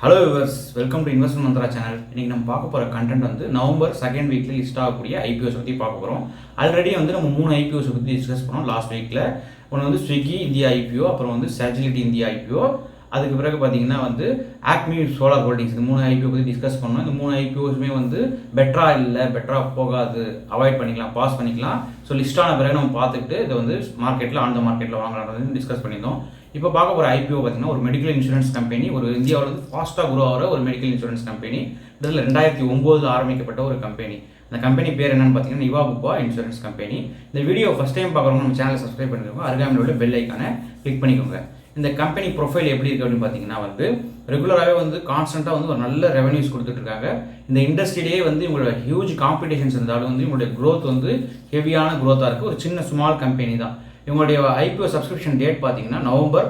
Hello viewers welcome to investment Mantra channel இன்னைக்கு நம்ம பார்க்க போகிற கண்டென்ட் வந்து நவம்பர் செகண்ட் வீக்கில் லிஸ்ட் ஆகக்கூடிய ஐபிஓஸ் பற்றி பார்க்க போகிறோம் ஆல்ரெடி வந்து நம்ம மூணு ஐபிஓஸ் பற்றி டிஸ்கஸ் பண்ணோம் லாஸ்ட் வீக்கில் ஒன்று வந்து ஸ்விக்கி இந்தியா ஐபிஓ அப்புறம் வந்து சேஜிலிட்டி இந்தியா ஐபிஓ அதுக்கு பிறகு பார்த்தீங்கன்னா வந்து ஆக்மி சோலார் ஹோல்டிங்ஸ் இந்த மூணு ஐபிஓ பற்றி டிஸ்கஸ் பண்ணோம். இந்த மூணு ஐபிஓஸுமே வந்து பெட்டரா இல்லை பெட்டரா போகாது. அவாய்ட் பண்ணிக்கலாம் பாஸ் பண்ணிக்கலாம். ஸோ லிஸ்ட் ஆன பிறகு நம்ம பார்த்துட்டு இதை வந்து மார்க்கெட்டில் ஆன் த மார்க்கெட்டில் வாங்கலாம்ன்றது டிஸ்கஸ் பண்ணியிருந்தோம். இப்போ பார்க்க போகிற ஐபிஓ பார்த்தீங்கன்னா ஒரு மெடிக்கல் இன்சூரன்ஸ் கம்பெனி ஒரு இந்தியாவில் வந்து ஃபாஸ்ட்டாக குரோ ஆகிற ஒரு மெடிக்கல் இன்சூரன்ஸ் கம்பெனி இதில் ரெண்டாயிரத்தி ஒம்போதில் ஆரம்பிக்கப்பட்ட ஒரு கம்பெனி அந்த கம்பெனி பேர் என்னன்னு பார்த்தீங்கன்னா இவா புப்பா இன்சூரன்ஸ் கம்பெனி இந்த வீடியோ ஃபஸ்ட் டைம் பார்க்குறவங்க நம்ம சேனலை சப்ஸ்கிரைப் பண்ணிக்கோங்க. அருகாமையில் உள்ள பெல் ஐக்கானை கிளிக் பண்ணிக்கோங்க. இந்த கம்பெனி ப்ரொஃபைல் எப்படி இருக்குது அப்படின்னு பார்த்தீங்கன்னா வந்து ரெகுலராகவே வந்து கான்ஸ்டண்ட்டாக வந்து ஒரு நல்ல ரெவன்யூஸ் கொடுத்துட்ருக்காங்க இந்த இண்டஸ்ட்ரியிலேயே வந்து இவங்களோட ஹியூஜ் காம்படிஷன்ஸ் இருந்தாலும் வந்து இவங்களுடைய க்ரோத் வந்து ஹெவியான க்ரோத்தாக இருக்குது ஒரு சின்ன ஸ்மால் கம்பெனி தான். இவங்களுடைய ஐபிஓ சப்ஸ்கிரிப்ஷன் டேட் பார்த்தீங்கன்னா நவம்பர்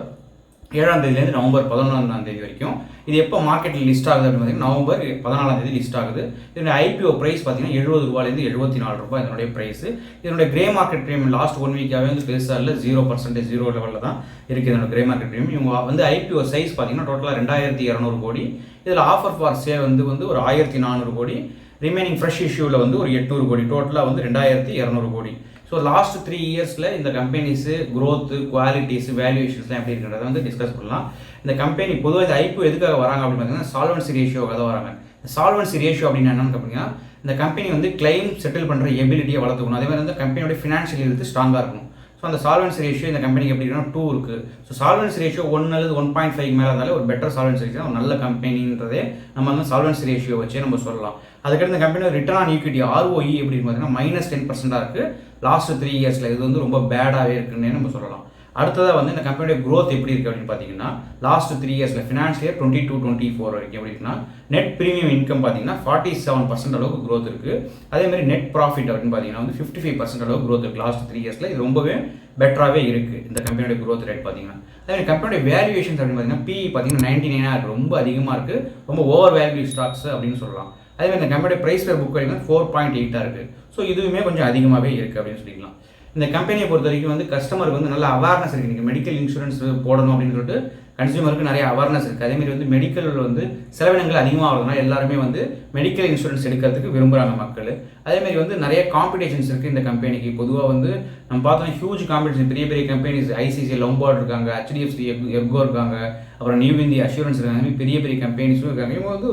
ஏழாம் தேதியிலேருந்து நவம்பர் பதினொன்றாம் தேதி வரைக்கும். இது எப்போ மார்க்கெட்டில் லிஸ்ட் ஆகுது அப்படின்னு பார்த்தீங்கன்னா நவம்பர் பதினாலாம் தேதி லிஸ்ட் ஆகுது. இதனுடைய ஐபிஓ ப்ரைஸ் பார்த்தீங்கன்னா எழுபது ரூபாயிலேருந்து எழுபத்தி நாலு ரூபாய் இதனுடைய ப்ரைஸ் இதனுடைய grey market premium last one வீக்காகவே வந்து பெருசாக இல்லை ஜீரோ பர்சன்டேஜ் ஜீரோ லெவலில் தான் இருக்குது இதனோட கிரே மார்க்கெட் ப்ரீமியம் இவங்க வந்து ஐபிஓ சைஸ் பார்த்தீங்கன்னா டோட்டலாக ரெண்டாயிரத்தி இரநூறு கோடி. இதில் ஆஃபர் ஃபார் சேல் வந்து வந்து ஒரு ஆயிரத்தி நானூறு கோடி. ரிமைனிங் ஃப்ரெஷ் இஷ்யூவில் வந்து ஒரு எட்நூறு கோடி. டோட்டலாக வந்து ரெண்டாயிரத்தி இரநூறு கோடி. ஸோ லாஸ்ட் த்ரீ இயர்ஸில் இந்த கம்பெனிஸு க்ரோத்து குவாலிட்டிஸ் வேல்யூஷன்ஸ்லாம் எப்படி இருக்கிறத வந்து டிஸ்கஸ் பண்ணலாம். இந்த கம்பெனி பொதுவாக இந்த ஐப்பு எதுக்காக வராங்க அப்படின்னு பார்த்தீங்கன்னா சால்வன்சி ரேஷியோவாக தான் வராங்க. சால்வன்சி ரேஷியோ அப்படின்னு என்னன்னு பார்த்தீங்கன்னா இந்த கம்பெனி வந்து கிளைம் செட்டில் பண்ணுற எபிலிட்டியை வளர்த்துக்கணும். அதே மாதிரி வந்து கம்பெனியோட ஃபினான்ஷியல் ஹெல்த் ஸ்ட்ராங்காக இருக்கணும். ஸோ அந்த சால்வன்சி ரேஷியோ இந்த கம்பெனிக்கு எப்படி இருக்குன்னா டூ இருக்குது ஸோ சால்வன்சி ரேஷியோ ஒன் அல்லது ஒன் பாயிண்ட் ஃபைவ் மேலே இருந்தாலே ஒரு பெட்டர் சால்வன்சி ரேஷியோ ஒரு நல்ல கம்பெனின்றதே நம்ம வந்து சால்வன்சி ரேஷியோ வச்சே நம்ம சொல்லலாம். அதுக்கடுத்து இந்த கம்பெனியோட ரிட்டர்ன் ஆன் ஈக்விட்டி ஆர்ஓஇ எப்படி பார்த்தீங்கன்னா மைனஸ் டென் பர்சென்ட்டாக இருக்குது லாஸ்ட் த்ரீ இயர்ஸில் இது வந்து ரொம்ப பேடாகவே இருக்குன்னே நம்ம சொல்லலாம். அடுத்ததாக வந்து இந்த கம்பெனியோட க்ரோத் எப்படி இருக்குது அப்படின்னு பார்த்தீங்கன்னா லாஸ்ட் த்ரீ இயர்ஸில் finance year twenty two twenty four வரைக்கும் எப்படி இருக்குன்னா நெட் ப்ரீமியம் இன்கம் பார்த்தீங்கன்னா ஃபார்ட்டி செவன் பர்சன்ட் அளவுக்கு க்ரோத் இருக்குது அதே மாதிரி நெட் ப்ராஃபிட் அப்படின்னு பார்த்தீங்கன்னா வந்து ஃபிஃப்டி ஃபைவ் பர்சன்ட் அளவுக்கு க்ரோத் இருக்குது லாஸ்ட் த்ரீ இயர்ஸில் இது ரொம்பவே பெட்டராகவே இருக்குது இந்த கம்பெனியோட க்ரோத் ரேட் பார்த்தீங்கன்னா அதே மாதிரி கம்பெனியோட வேல்யூவேஷன்ஸ் அப்படின்னு பார்த்தீங்கன்னா பி பார்த்தீங்கன்னா நைன்டி நைனாக இருக்குது ரொம்ப அதிகமாக இருக்குது ரொம்ப ஓவர் வேல்யூ ஸ்டாக்ஸ் அப்படின்னு சொல்லலாம். அதே மாதிரி இந்த கம்பெனியோட ப்ரைஸ் பேர் புக் வரைக்கும் ஃபோர் பாயிண்ட் எயிட்டாக இருக்குது ஸோ இதுவுமே கொஞ்சம் அதிகமாகவே இருக்குது அப்படின்னு சொல்லிக்கலாம். இந்த கம்பெனியை பொறுத்த வரைக்கும் வந்து கஸ்டமருக்கு வந்து நல்ல அவேர்னஸ் இருக்குது நீங்கள் மெடிக்கல் இன்சூரன்ஸ் போடணும் அப்படின்னு சொல்லிட்டு கன்சியூமருக்கு நிறைய அவேர்னஸ் இருக்குது அதேமாதிரி வந்து மெடிக்கலில் வந்து செலவினங்கள் அதிகமாக ஆகுதுனால எல்லாருமே வந்து மெடிக்கல் இன்சூரன்ஸ் எடுக்கிறதுக்கு விரும்புகிறாங்க மக்கள். அதேமாதிரி வந்து நிறைய காம்படிஷன்ஸ் இருக்குது இந்த கம்பெனிக்கு பொதுவாக வந்து நம்ம பார்த்தோம்னா ஹியூஜ் காம்படிஷன் பெரிய பெரிய கம்பெனிஸ் ஐசிசி லொம்பார்ட் இருக்காங்க ஹெச்டிஎஃப்சி எர்கோ இருக்காங்க அப்புறம் நியூ இந்தியா அஷூரன்ஸ் இருக்காங்க பெரிய பெரிய கம்பெனிஸும் இருக்காங்க. இவங்க வந்து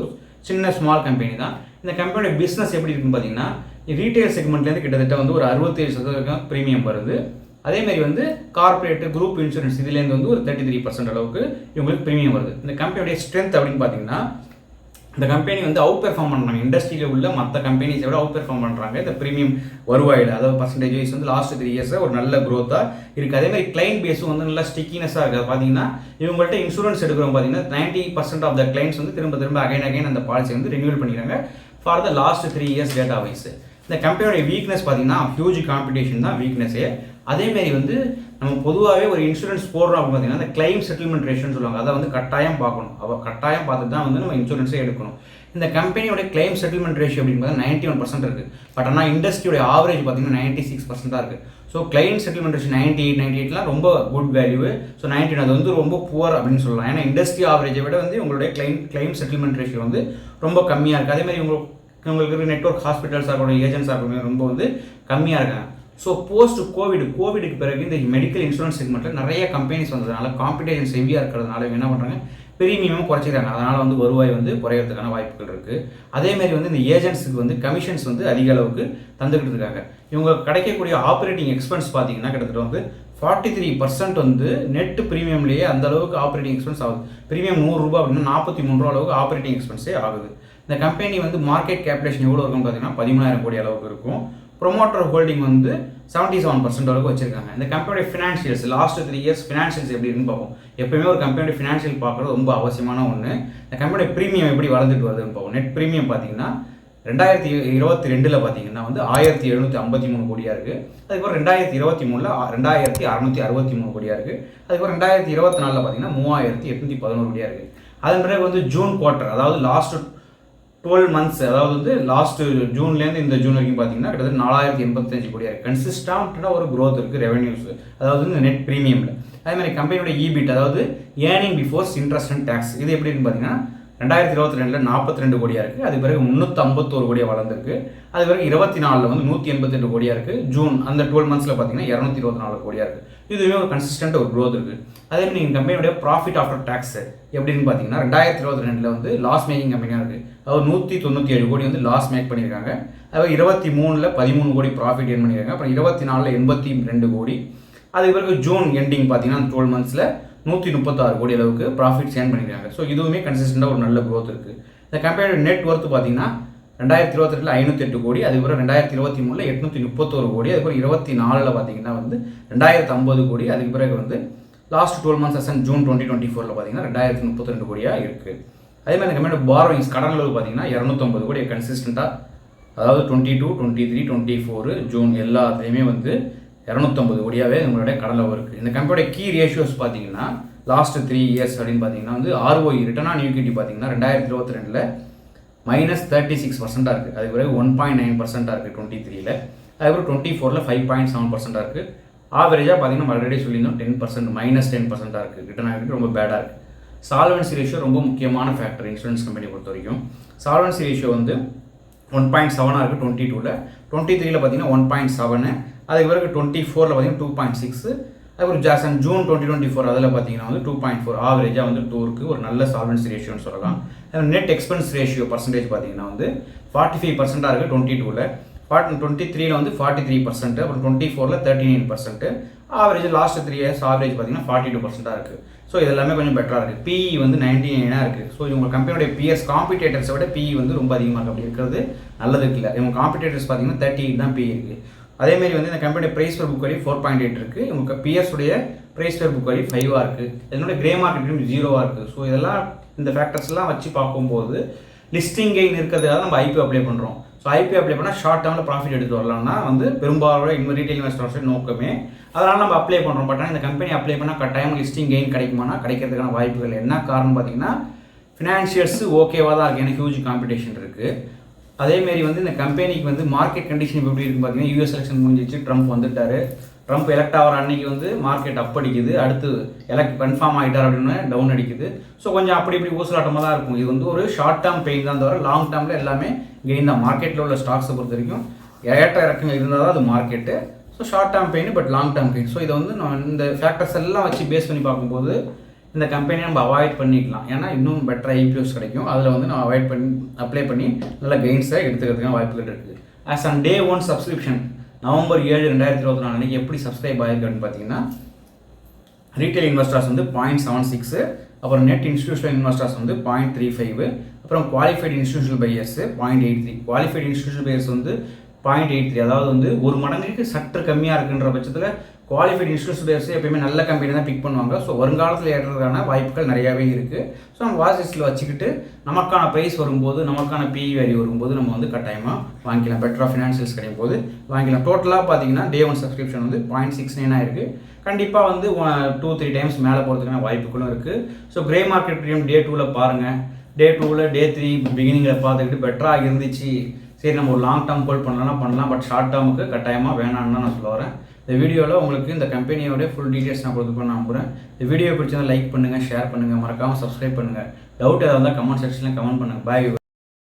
சின்ன ஸ்மால் கம்பெனி தான். இந்த கம்பெனியோட பிஸ்னஸ் எப்படி இருக்குன்னு பார்த்தீங்கன்னா ரீட்டைல் செக்மெண்ட்லேருந்து கிட்டத்தட்ட வந்து ஒரு அறுபத்தேழு சதவீதம் ப்ரீமியம் வருது. அதேமாதிரி வந்து கார்பரேட்டு குரூப் இன்சூரன்ஸ் இதுலேருந்து வந்து ஒரு தேர்ட்டி த்ரீ பர்சன்ட் அளவுக்கு இவங்களுக்கு ப்ரீமியம் வருது. இந்த கம்பெனியோடைய ஸ்ட்ரென்த் அப்படின்னு பார்த்தீங்கன்னா இந்த கம்பெனி வந்து அவுட் பெர்ஃபார்ம் பண்ணுறாங்க இண்டஸ்ட்ரியில் உள்ள மற்ற கம்பெனிஸை விட அவுட் பெர்ஃபார்ம் பண்ணுறாங்க இந்த ப்ரீமியம் வருவாயில் அதாவது பர்சன்டேஜ் வைஸ் வந்து லாஸ்ட் த்ரீ இயர்ஸில் ஒரு நல்ல க்ரோத்தாக இருக்குது அதே மாதிரி கிளைண்ட் பேஸும் வந்து நல்லா ஸ்டிக்கினஸாக இருக்குது பார்த்தீங்கன்னா இவங்கள்ட்ட இன்சூரன்ஸ் எடுக்கிறோம் பார்த்தீங்கன்னா ninety percent of the clients வந்து திரும்ப திரும்ப அகைன் அகைன் அந்த பாலிசி வந்து ரினியூவல் பண்ணிக்கிறாங்க for the last three years data wise இந்த கம்பெனியோட வீக்னஸ் பார்த்தீங்கன்னா ஹியூஜ் காம்படிஷன் தான் வீக்னஸே அதேமாரி வந்து நம்ம பொதுவாகவே ஒரு இன்சூரன்ஸ் போடுறோம் அப்படின்னு பார்த்தீங்கன்னா அந்த கிளைம் செட்டில்மெண்ட் ரேஷன் சொல்லுவாங்க. அதை வந்து கட்டாயம் பார்க்கணும். அவ கட்டாயம் பார்த்து தான் வந்து நம்ம இன்சூரன்ஸே எடுக்கணும். இந்த கம்பெனியோட கிளைம் செட்டில்மெண்ட் ரேஷியோ அப்படின்னு பார்த்தா நைன்ட்டி ஒன் பர்சன்ட் இருக்குது பட் ஆனால் இண்டஸ்ட்ரியோட ஆவரேஜ் பார்த்தீங்கன்னா நைன்ட்டி சிக்ஸ் பர்சன்ட்டாக இருக்குது so claim settlement ratio ninety eight ninety எயிட்லாம் ரொம்ப குட் வேல்யூ ஸோ நைன்டி அது வந்து ரொம்ப புவர் அப்படின்னு சொல்லலாம். ஏன்னா இண்டஸ்ட்ரி ஆவரேஜை விட வந்து உங்களுடைய கிளைம் கிளைம் செட்டில்மெண்ட் ரேஷியோ வந்து ரொம்ப கம்மியாக இருக்குது அதேமாதிரி உங்களுக்கு உங்களுக்கு நெட்ஒர்க் ஹாஸ்பிட்டல்ஸாக இருக்கணும் ஏஜென்ட்ஸாக இருக்கணும் ரொம்ப வந்து கம்மியாக இருக்காங்க. ஸோ போஸ்ட் கோவிட் கோவிடுக்கு பிறகு இந்த மெடிக்கல் இன்சூரன்ஸ் செக்மெண்ட்டில் நிறைய கம்பெனிஸ் வந்ததுனால காம்படிஷன் ஹெவியாக இருக்கிறதுனால இவங்க என்ன பண்ணுறாங்க ப்ரீமியமும் குறைச்சிக்கிறாங்க. அதனால் வந்து வருவாய் வந்து குறையிறதுக்கான வாய்ப்புகள் இருக்குது அதேமாரி வந்து இந்த ஏஜென்ட்ஸுக்கு வந்து கமிஷன்ஸ் வந்து அதிக அளவுக்கு தந்துக்கிட்டு இருக்காங்க. இவங்க கிடைக்கக்கூடிய ஆப்ரேட்டிங் எக்ஸ்பென்ஸ் பார்த்தீங்கன்னா கிட்டத்தட்ட வந்து ஃபார்ட்டி த்ரீ பர்சன்ட் வந்து நெட் ப்ரீமியம்லேயே அந்த அளவுக்கு ஆப்ரேட்டிங் எக்ஸ்பென்ஸ் ஆகுது. ப்ரீமியம் நூறுரூபா அப்படின்னா நாற்பத்தி மூணு ரூபா அளவுக்கு ஆப்ரேட்டிங் எக்ஸ்பென்ஸே ஆகுது. இந்த கம்பெனி வந்து மார்க்கெட் கேபிடேஷன் எவ்வளோ இருக்கும்னு பார்த்தீங்கன்னா பதிமூணாயிரம் கோடி அளவுக்கு இருக்கும். ப்ரொமோட்டர் ஹோல்டிங் வந்து செவன்ட்டி செவன் பர்சன்ட் அளவுக்கு வச்சிருக்காங்க. இந்த கம்பெனியோட financials last three years financials எப்படி இருக்குன்னு பார்ப்போம். எப்பயுமே ஒரு கம்பெனியோட ஃபினான்ஷியல் பார்க்குறது ரொம்ப அவசியமான ஒன்று இந்த கம்பெனியோட ப்ரீமியம் எப்படி வளர்ந்துட்டு வருதுன்னு பார்ப்போம். நெட் ப்ரீமியம் பார்த்தீங்கன்னா ரெண்டாயிரத்தி இருபத்தி ரெண்டில் பார்த்தீங்கன்னா வந்து ஆயிரத்தி எழுநூற்றி ஐம்பத்தி மூணு கோடியாக இருக்குது அதுக்கப்புறம் ரெண்டாயிரத்தி இருபத்தி மூணில் ரெண்டாயிரத்தி அறநூற்றி அறுபத்தி மூணு கோடியாக இருக்குது அதுக்கப்புறம் ரெண்டாயிரத்தி இருபத்தி நாலில் பார்த்தீங்கன்னா மூவாயிரத்தி எட்நூற்றி பதினோரு கோடியாக இருக்குது அதன் பிறகு வந்து ஜூன் குவார்ட்டர் அதாவது லாஸ்ட் டுவெல் மந்த்ஸ் அதாவது வந்து லாஸ்ட் ஜூன்லேருந்து இந்த ஜூன் வரைக்கும் பார்த்தீங்கன்னா கிட்டத்தட்ட நாலாயிரத்தி எண்பத்தஞ்சு கோடி இருக்குது கன்சிஸ்டண்ட்டாக ஒரு க்ரோத் இருக்குது ரெவன்யூஸ் அதாவது வந்து நெட் ப்ரீமியமில் அதே மாதிரி கம்பெனியோட இபிட் அதாவது earning before interest and tax இது எப்படின்னு பார்த்தீங்கன்னா ரெண்டாயிரத்தி இருபத்தி ரெண்டில் நாற்பத்தி ரெண்டு கோடியாக இருக்குது அது பிறகு முந்நூற்றி ஐம்பத்தோரு கோடியாக வளர்ந்துருக்கு. அது பிறகு இருபத்தி நாலில் வந்து நூற்றி எண்பத்தெட்டு கோடியாக இருக்குது ஜூன் அந்த டுவெல் மந்த்ஸில் பார்த்தீங்கன்னா இரநூத்தி இருபத்தி நாலு கோடியாக இருக்குது இதுவே ஒரு கன்சிஸ்டன்ட் ஒரு க்ரோத் இருக்குது அதே மாதிரி நீங்கள் கம்பெனியோட ப்ராஃபிட் ஆஃப்டர் டேக்ஸ் எப்படின்னு பார்த்தீங்கன்னா ரெண்டாயிரத்தி இருபத்தி ரெண்டில் வந்து லாஸ் மேக்கிங் கம்பெனியாக இருக்குது அதாவது நூற்றி தொண்ணூற்றி ஏழு கோடி வந்து லாஸ் மேக் பண்ணியிருக்காங்க. அதாவது இருபத்தி மூணில் பதிமூணு கோடி ப்ராஃபிட் ஏன் பண்ணியிருக்காங்க. அப்புறம் இருபத்தி நாலில் எண்பத்தி ரெண்டு கோடி. அதுக்கு பிறகு ஜூன் எண்டிங் பார்த்தீங்கன்னா டுவெல் மந்த்ஸில் நூற்றி முப்பத்தாறு கோடி அளவுக்கு ப்ராஃபிட் சேன் பண்ணியிருக்காங்க ஸோ இதுவுமே கன்சிஸ்டண்டாக ஒரு நல்ல க்ரோத் இருக்குது இந்த கம்பெனியோட நெட் ஒர்த் பார்த்தீங்கன்னா ரெண்டாயிரத்தி இருபத்தெட்டில் ஐநூற்றி எட்டு கோடி அதுக்கப்புறம் ரெண்டாயிரத்தி இருபத்தி மூணில் எட்நூற்றி முப்பத்தோரு கோடி அதுக்கப்புறம் இருபத்தி நாலில் பார்த்தீங்கன்னா வந்து ரெண்டாயிரத்து ஐம்பது கோடி அதுக்கு பிறகு வந்து last twelve months as on June twenty twenty ஃபோரில் பார்த்தீங்கன்னா ரெண்டாயிரத்தி முப்பத்தி ரெண்டு கோடியாக இருக்குது அதே மாதிரி இந்த கம்பெனியோட பாரோயிங்ஸ் கடன் அளவு பார்த்தீங்கன்னா இரநூத்தொம்பது கோடி கன்சிஸ்டண்ட்டாக அதாவது twenty two twenty three twenty four June எல்லாத்துலேயுமே வந்து இரநூத்தம்பது கோடியாகவே நம்மளுடைய கடன் அளவு இருக்குது இந்த கம்பெனியோட கீ ரேஷியோஸ் பார்த்தீங்கன்னா லாஸ்ட் த்ரீ இயர்ஸ் அப்படின்னு பார்த்தீங்கன்னா வந்து ஆர்ஓஇ ரிட்டர்ன் ஆன் ஈக்விட்டி பார்த்தீங்கன்னா ரெண்டாயிரத்தி இருபத்தி ரெண்டில் மைனஸ் தேர்ட்டி சிக்ஸ் பர்சென்ட்டாக இருக்குது அதுக்கு பிறகு ஒன் பாயிண்ட் நைன் பர்சென்ட்டாக இருக்குது டுவெண்ட்டி த்ரீல அதுக்கப்புறம் டுவெண்ட்டி ஃபோரில் ஃபைவ் பாயிண்ட் செவன் பர்சென்ட்டாக இருக்குது ஆவரேஜாக பார்த்தீங்கன்னா ஆல்ரெடி சொல்லியிருந்தோம் டென் பர்சன்ட் மைனஸ் டென் பர்சென்ட்டாக இருக்குது ரிட்டர்ன் ஆகிட்டு ரொம்ப பேடாக இருக்குது சால்வன்சி ரேஷியோ ரொம்ப முக்கியமான ஃபேக்டர் இன்சூரன்ஸ் கம்பெனி பொறுத்த வரைக்கும். சால்வன்சி ரேஷியோ வந்து ஒன் பாயிண்ட் செவனாக இருக்குது டுவெண்ட்டி டூவில் டுவெண்ட்டி த்ரீல பார்த்தீங்கன்னா ஒன் பாயிண்ட் செவனு அதுக்கு பிறகு டுவெண்ட்டி ஃபோரில் பார்த்தீங்கன்னா டூ பாயிண்ட் சிக்ஸ் அதுக்கப்புறம் ஜாக்சன் ஜூன் டுவெண்ட்டி டுவெண்ட்டி ஃபோர் அதில் பார்த்தீங்கன்னா வந்து டூ பாயிண்ட் ஃபோர் ஆவரேஜாக வந்து டூருக்கு ஒரு நல்ல சால்வன்சி ரேஷியோன்னு சொல்லலாம். நெட் எக்ஸ்பென்ஸ் ரேஷியோ பர்சன்டேஜ் பார்த்தீங்கன்னா வந்து ஃபார்ட்டி ஃபைவ் பர்சென்ட்டாக இருக்குது டுவெண்ட்டி டூவில் ஃபார்ட்டி டுவெண்ட்டி த்ரீல வந்து ஃபார்ட்டி த்ரீ பர்சன்ட் அப்புறம் டுவெண்ட்டி ஃபோரில் thirty nine percent average last three years average பார்த்தீங்கன்னா ஃபார்ட்டி டூ பர்சன்ட்டாக இருக்குது ஸோ இது எல்லாமே கொஞ்சம் பெட்டராக இருக்குது பிஇ வந்து நைன்டி நைனாக இருக்குது ஸோ இவங்க கம்பெனியோட பிஎஸ் காம்படிட்டர்ஸை விட பிஇ வந்து ரொம்ப அதிகமாக இருக்குது அப்படி இருக்கிறது நல்லதுக்கு இல்லை. இவங்க காம்படிட்டர்ஸ் பார்த்தீங்கன்னா தேர்ட்டி எயிட் தான் பிஇ இருக்குது அதேமாரி வந்து இந்த கம்பெனி ப்ரைஸ் பர் புக் வழி ஃபோர் பாயிண்ட் எயிட் இருக்குது இவங்க PS S price per book வழி ஃபைவாக இருக்குது இதனுடைய கிரே மார்க்கெட் ஜீரோவாக இருக்குது ஸோ இதெல்லாம் இந்த ஃபேக்டர்ஸ்லாம் வச்சு பார்க்கும்போது லிஸ்டிங் கெயின் இருக்கிறதுக்காக நம்ம ஐபிஓ அப்ளை பண்ணுறோம் ஸோ ஐபிஓ அப்ளை பண்ணால் ஷார்ட் டேர்மில் ப்ராஃபிட் எடுத்து வரலாம்னா வந்து பெரும்பாலோட இன்னும் ரீட்டைல் இன்வெஸ்டர்ஸ் நோக்கமே அதனால் நம்ம அப்ளை பண்ணுறோம் பட் ஆனால் இந்த கம்பெனி அப்ளை பண்ணால் கட்டாயம் லிஸ்டிங் கெயின் கிடைக்குமானா கிடைக்கிறதுக்கான வாய்ப்புகள் என்ன? காரணம் பார்த்தீங்கன்னா ஃபினான்ஷியல்ஸு ஓகேவாக தான் இருக்குது எனக்கு ஹியூஜ் காம்படிஷன் இருக்குது அதேமாரி வந்து இந்த கம்பெனிக்கு வந்து மார்க்கெட் கண்டிஷன் இப்போ எப்படி இருக்குன்னு பார்த்தீங்கன்னா யூஎஸ் எலெக்ஷன் முடிஞ்சிச்சு ட்ரம்ப் வந்துட்டாரு. ட்ரம்ப் எலெக்ட் ஆகிற அன்னைக்கு வந்து மார்க்கெட் அப் அடிக்குது. அடுத்து எலக்ட் கன்ஃபார்ம் ஆகிட்டார் அப்படின்னு டவுன் அடிக்குது. ஸோ கொஞ்சம் அப்படி இப்படி ஊசலாட்டமாக தான் இருக்கும். இது வந்து ஒரு ஷார்ட் டேர்ம் பெயின் தான் தவிர லாங் டேர்மில் எல்லாமே கெயின் தான். மார்க்கெட்டில் உள்ள ஸ்டாக்ஸை பொறுத்த வரைக்கும் ஏற்ற இறக்கம் இருந்தால் தான் அது market so short term pain but long term pain so இதை வந்து நான் இந்த ஃபேக்டர்ஸ் எல்லாம் வச்சு பேஸ் பண்ணி பார்க்கும்போது இந்த கம்பெனியை நம்ம அவாய்ட் பண்ணிக்கலாம். ஏன்னா இன்னும் பெட்டர் ஐபிஎஸ் e கிடைக்கும். அதில் வந்து நம்ம அவாய்ட் பண்ணி அப்ளை பண்ணி நல்ல கெயின்ஸை எடுத்துக்கிறதுக்கான வாய்ப்புகள் இருக்குது. As on day one subscription November ஏழு ரெண்டாயிரத்தி இருபத்தி நாலு அன்றைக்கி எப்படி சப்ஸ்கிரைப் ஆகிருக்குன்னு பார்த்தீங்கன்னா ரீட்டைல் இன்வெஸ்டர்ஸ் வந்து பாயிண்ட் செவன் சிக்ஸு அப்புறம் நெட் இன்ஸ்டியூஷனல் இன்வெஸ்டர்ஸ் வந்து பாயிண்ட் த்ரீ ஃபைவ் அப்புறம் qualified institutional buyers point eight three qualified institutional buyers வந்து பாயிண்ட் எயிட் த்ரீ அதாவது வந்து ஒரு மடங்குக்கு சற்று கம்மியாக இருக்குன்ற பட்சத்தில் குவாலிஃபைட் இன்ஸ்டியூஷன் பேர்ஸ் எப்பயுமே நல்ல கம்பெனி தான் பிக் பண்ணுவாங்க. ஸோ வருங்காலத்தில் ஏறுறதுக்கான வாய்ப்புகள் நிறையாவே இருக்குது ஸோ நம்ம வாட்ச் வச்சுக்கிட்டு நமக்கான ப்ரைஸ் வரும்போது நமக்கான பிஇ வேல்யூ வரும்போது நம்ம வந்து கட்டாயமாக வாங்கிக்கலாம். பெட்டராக ஃபினான்ஷியல்ஸ் கிடைக்கும் போது வாங்கிக்கலாம். டோட்டலாக பார்த்தீங்கன்னா டே ஒன் சப்ஸ்கிரிப்ஷன் வந்து பாயிண்ட் சிக்ஸ் நைனாக இருக்குது கண்டிப்பாக வந்து டூ த்ரீ டைம்ஸ் மேலே போகிறதுக்கான வாய்ப்புகளும் இருக்குது so grey market premium day டூவில் பாருங்கள் டே டூவில் டே த்ரீ பிகினிங்கில் பார்த்துக்கிட்டு பெட்டராக இருந்துச்சு. சரி நம்ம ஒரு லாங் டேர்ம் ஹோல்ட் பண்ணலாம். பண்ணலாம் பட் ஷார்ட் டேர்முக்கு கட்டாயமாக வேணான்னு தான் நான் சொல்ல வரேன். இந்த வீடியோவில் உங்களுக்கு இந்த கம்பெனியோட ஃபுல் டீட்டெயில்ஸ் நான் கொடுத்துக்கணும் நம்புகிறேன் இந்த வீடியோ பிடிச்சதை லைக் பண்ணுங்கள் ஷேர் பண்ணுங்கள் மறக்காமல் சப்ஸ்கிரைப் பண்ணுங்கள் டவுட் ஏதாவது இருந்தால் கமெண்ட் செக்ஷனில் கமெண்ட் பண்ணுங்கள் பாய்